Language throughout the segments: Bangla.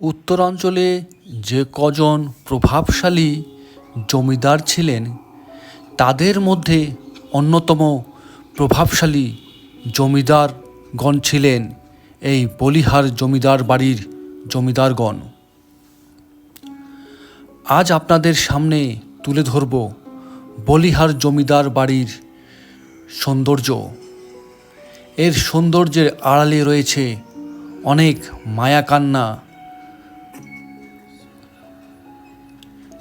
উত্তরাঞ্চলে যে কজন প্রভাবশালী জমিদার ছিলেন, তাদের মধ্যে অন্যতম প্রভাবশালী জমিদারগণ ছিলেন এই বলিহার জমিদার বাড়ির জমিদারগণ। আজ আপনাদের সামনে তুলে ধরব বলিহার জমিদার বাড়ির সৌন্দর্য। এর সৌন্দর্যের আড়ালে রয়েছে অনেক মায়াকান্না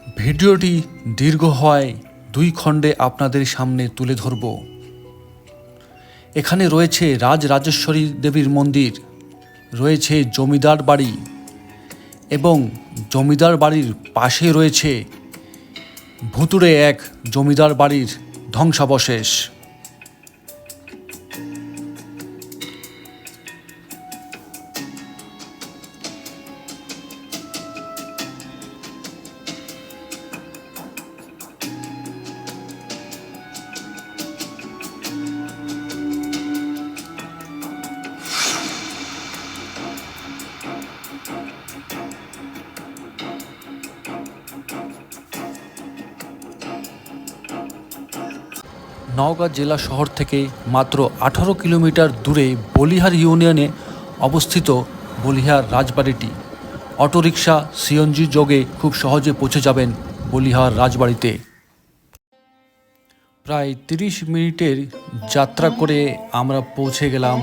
ভিডিওটি দীর্ঘ হয় দুই খণ্ডে আপনাদের সামনে তুলে ধরব। এখানে রয়েছে রাজ রাজেশ্বরী দেবীর মন্দির, রয়েছে জমিদার বাড়ি এবং জমিদার বাড়ির পাশে রয়েছে ভুতুড়ে এক জমিদার বাড়ির ধ্বংসাবশেষ। নওগাঁ জেলা শহর থেকে মাত্র আঠারো কিলোমিটার দূরে বলিহার ইউনিয়নে অবস্থিত বলিহার রাজবাড়িটি। অটোরিকশা, সিএনজি যোগে খুব সহজে পৌঁছে যাবেন বলিহার রাজবাড়িতে। প্রায় তিরিশ মিনিটের যাত্রা করে আমরা পৌঁছে গেলাম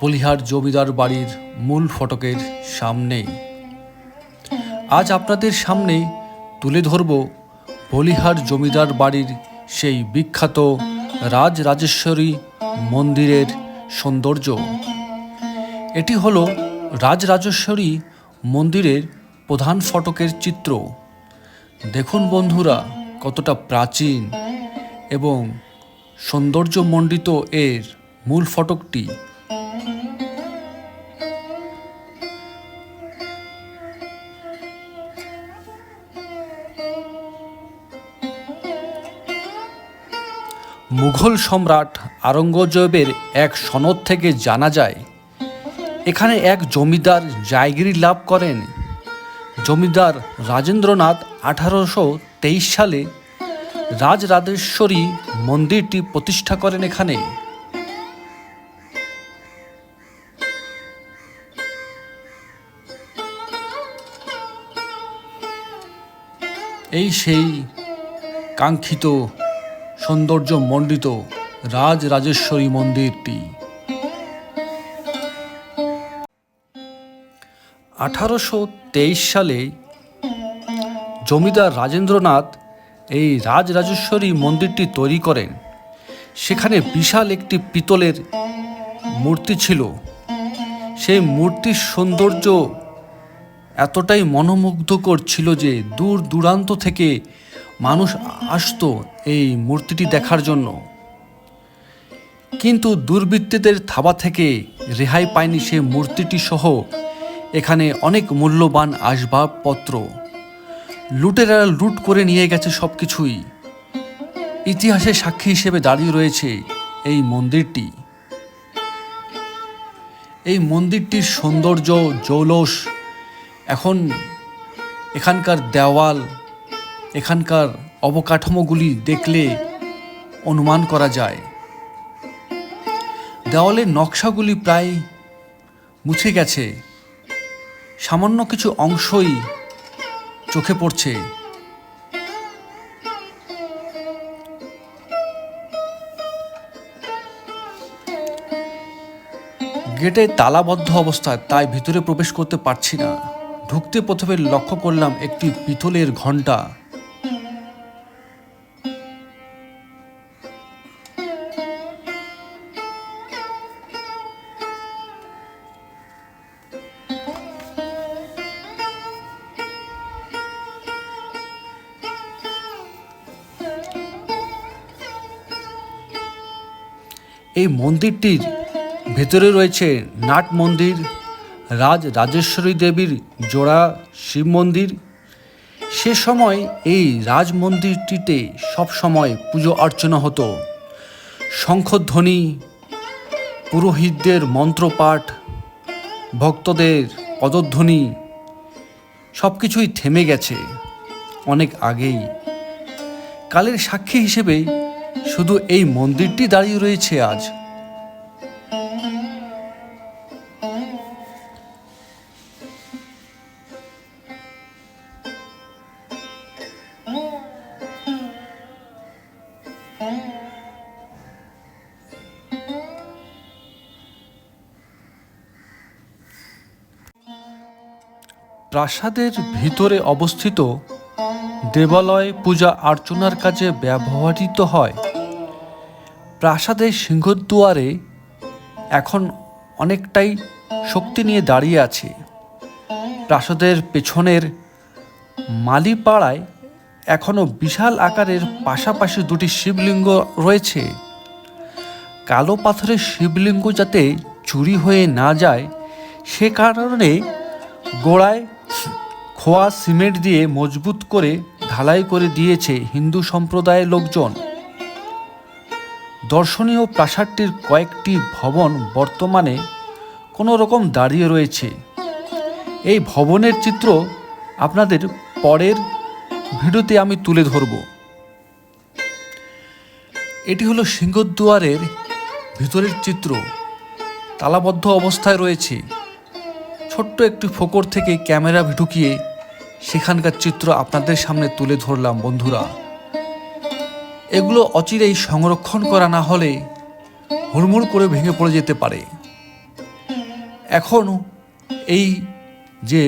বলিহার জমিদার বাড়ির মূল ফটকের সামনে আজ আপনাদের সামনে তুলে ধরব বলিহার জমিদার বাড়ির সেই বিখ্যাত রাজ রাজেশ্বরী মন্দিরের সৌন্দর্য। এটি হলো রাজরাজেশ্বরী মন্দিরের প্রধান ফটকের চিত্র। দেখুন বন্ধুরা, কতটা প্রাচীন এবং সৌন্দর্যমণ্ডিত এর মূল ফটকটি। মুঘল সম্রাট আরঙ্গজেবের এক সনদ থেকে জানা যায়, এখানে এক জমিদার জায়গিরি লাভ করেন। জমিদার রাজেন্দ্রনাথ আঠারোশো তেইশ সালে রাজরাজেশ্বরী মন্দিরটি প্রতিষ্ঠা করেন এখানে। এই সেই কাঙ্ক্ষিত সৌন্দর্য মণ্ডিত রাজ রাজেশ্বরী মন্দিরটি। আঠারোশো তেইশ সালে জমিদার রাজেন্দ্রনাথ এই রাজ রাজেশ্বরী মন্দিরটি তৈরি করেন। সেখানে বিশাল একটি পিতলের মূর্তি ছিল। সেই মূর্তির সৌন্দর্য এতটাই মনোমুগ্ধকর ছিল যে দূর দূরান্ত থেকে মানুষ আসতো এই মূর্তিটি দেখার জন্য। কিন্তু দুর্বৃত্তদের থাবা থেকে রেহাই পায়নি সে মূর্তিটি সহ এখানে অনেক মূল্যবান আসবাবপত্র। লুটেরা লুট করে নিয়ে গেছে সব কিছুই ইতিহাসে সাক্ষী হিসেবে দাঁড়িয়ে রয়েছে এই মন্দিরটি। এই মন্দিরটির সৌন্দর্য, জৌলস, এখন এখানকার দেওয়াল এখানকার অবকাঠামোগুলি দেখলে অনুমান করা যায়। দেওয়ালের নকশাগুলি প্রায় মুছে গেছে। সামান্য কিছু অংশই চোখে পড়ছে। গেটে তালাবদ্ধ অবস্থায় তাই ভিতরে প্রবেশ করতে পারছি না। ঢুকতে প্রথমে লক্ষ্য করলাম একটি পিতলের ঘণ্টা। এই মন্দিরটির ভেতরে রয়েছে নাট মন্দির, রাজ রাজেশ্বরী দেবীর জোড়া শিব মন্দির। সে সময় এই রাজ মন্দিরটিতে সবসময় পুজো অর্চনা হতো। শঙ্খধ্বনি, পুরোহিতদের মন্ত্রপাঠ, ভক্তদের পদধ্বনি সব কিছুই থেমে গেছে অনেক আগেই। কালের সাক্ষী হিসেবে শুধু এই মন্দিরটি দাঁড়িয়ে রয়েছে আজ। প্রাসাদের ভিতরে অবস্থিত দেবালয় পূজা অর্চনার কাজে ব্যবহৃত হয়। প্রাসাদের সিংহদুয়ারে এখন অনেকটাই শক্তি নিয়ে দাঁড়িয়ে আছে। প্রাসাদের পেছনের মালিপাড়ায় এখনও বিশাল আকারের পাশাপাশি দুটি শিবলিঙ্গ রয়েছে। কালো পাথরের শিবলিঙ্গ যাতে চুরি হয়ে না যায়, সে কারণে গোড়ায় খোয়া সিমেন্ট দিয়ে মজবুত করে ঢালাই করে দিয়েছে হিন্দু সম্প্রদায়ের লোকজন। দর্শনীয় প্রাসাদটির কয়েকটি ভবন বর্তমানে কোনো রকম দাঁড়িয়ে রয়েছে। এই ভবনের চিত্র আপনাদের পরের ভিডিওতে আমি তুলে ধরব। এটি হলো সিংহদ্বারের ভিতরের চিত্র। তালাবদ্ধ অবস্থায় রয়েছে। ছোট্ট একটি ফোকর থেকে ক্যামেরা ঢুকিয়ে সেখানকার চিত্র আপনাদের সামনে তুলে ধরলাম, বন্ধুরা। এগুলো অচিরেই সংরক্ষণ করা না হলে হুড়মুড় করে ভেঙে পড়ে যেতে পারে। এখন এই যে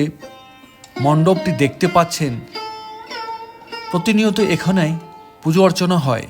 মণ্ডপটি দেখতে পাচ্ছেন, প্রতিনিয়ত এখানে পুজো অর্চনা হয়।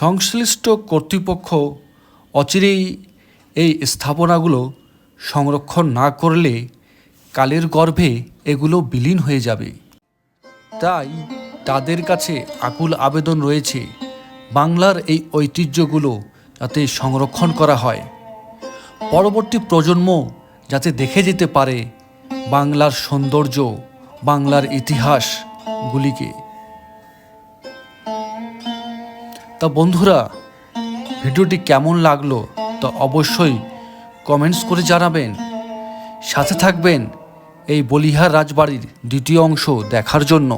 সংশ্লিষ্ট কর্তৃপক্ষ অচিরেই এই স্থাপনাগুলো সংরক্ষণ না করলে কালের গর্ভে এগুলো বিলীন হয়ে যাবে। তাই তাদের কাছে আকুল আবেদন রয়েছে বাংলার এই ঐতিহ্যগুলো যাতে সংরক্ষণ করা হয়। পরবর্তী প্রজন্ম যাতে দেখে যেতে পারে বাংলার সৌন্দর্য, বাংলার ইতিহাসগুলিকে। তা বন্ধুরা, ভিডিওটি কেমন লাগল তা অবশ্যই কমেন্টস করে জানাবেন। সাথে থাকবেন এই বলিহার রাজবাড়ির দ্বিতীয় অংশ দেখার জন্য।